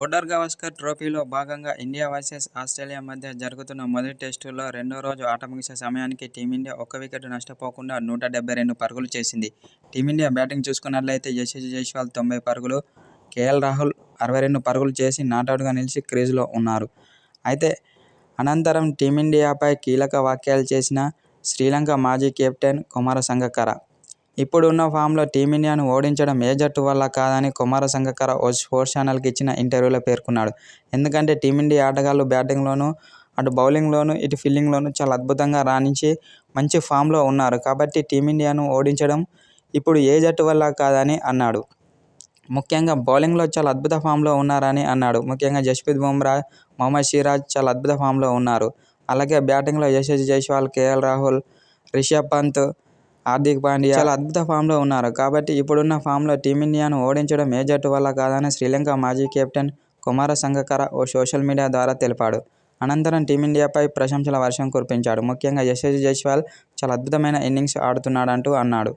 Border Gavaskar ట్రోఫీలో భాగంగా India versus Australia మధ్య జరుగుతున్న మొదటి టెస్టులో రెండో రోజు ఆట ముగిసే సమయానికి టీమిండియా ఒక్క వికెట్ నష్టపోకుండా నూట డెబ్బై రెండు పరుగులు చేసింది. టీమిండియా బ్యాటింగ్ చూసుకున్నట్లయితే యశస్వి జైస్వాల్ తొంభై పరుగులు, కేఎల్ రాహుల్ అరవై రెండు పరుగులు చేసి నాటౌట్గా నిలిచి క్రీజ్లో ఉన్నారు. అయితే అనంతరం టీమిండియాపై కీలక వ్యాఖ్యలు చేసిన శ్రీలంక మాజీ కెప్టెన్ కుమార సంగక్కర. ఇప్పుడున్న ఫామ్లో టీమిండియాను ఓడించడం ఏ జట్టు వల్ల కాదని కుమార సంగక్కర ఓ స్పోర్ట్స్ ఛానల్కి ఇచ్చిన ఇంటర్వ్యూలో పేర్కొన్నాడు. ఎందుకంటే టీమిండియా ఆటగాళ్ళు బ్యాటింగ్లోనూ, అటు బౌలింగ్లోనూ, ఇటు ఫీల్డింగ్లోనూ చాలా అద్భుతంగా రాణించి మంచి ఫామ్లో ఉన్నారు కాబట్టి టీమిండియాను ఓడించడం ఇప్పుడు ఏ జట్టు వల్ల కాదని అన్నాడు. ముఖ్యంగా బౌలింగ్లో చాలా అద్భుత ఫామ్లో ఉన్నారని అన్నాడు. ముఖ్యంగా జస్ప్రీత్ బుమ్రా, మొహమ్మద్ సిరాజ్ చాలా అద్భుత ఫామ్లో ఉన్నారు. అలాగే బ్యాటింగ్లో యశస్వి జైస్వాల్, కేఎల్ రాహుల్, రిషబ్ పంత్, హార్దిక్ పాండ్యా చాలా అద్భుత ఫామ్లో ఉన్నారు కాబట్టి ఇప్పుడున్న ఫామ్లో టీమిండియాను ఓడించడం ఏ జట్టు వల్ల కాదని శ్రీలంక మాజీ కెప్టెన్ కుమార సంగకర ఓ సోషల్ మీడియా ద్వారా తెలిపాడు. అనంతరం టీమిండియాపై ప్రశంసల వర్షం కురిపించాడు. ముఖ్యంగా యశస్వి జైస్వాల్ చాలా అద్భుతమైన ఇన్నింగ్స్ ఆడుతున్నాడంటూ అన్నాడు.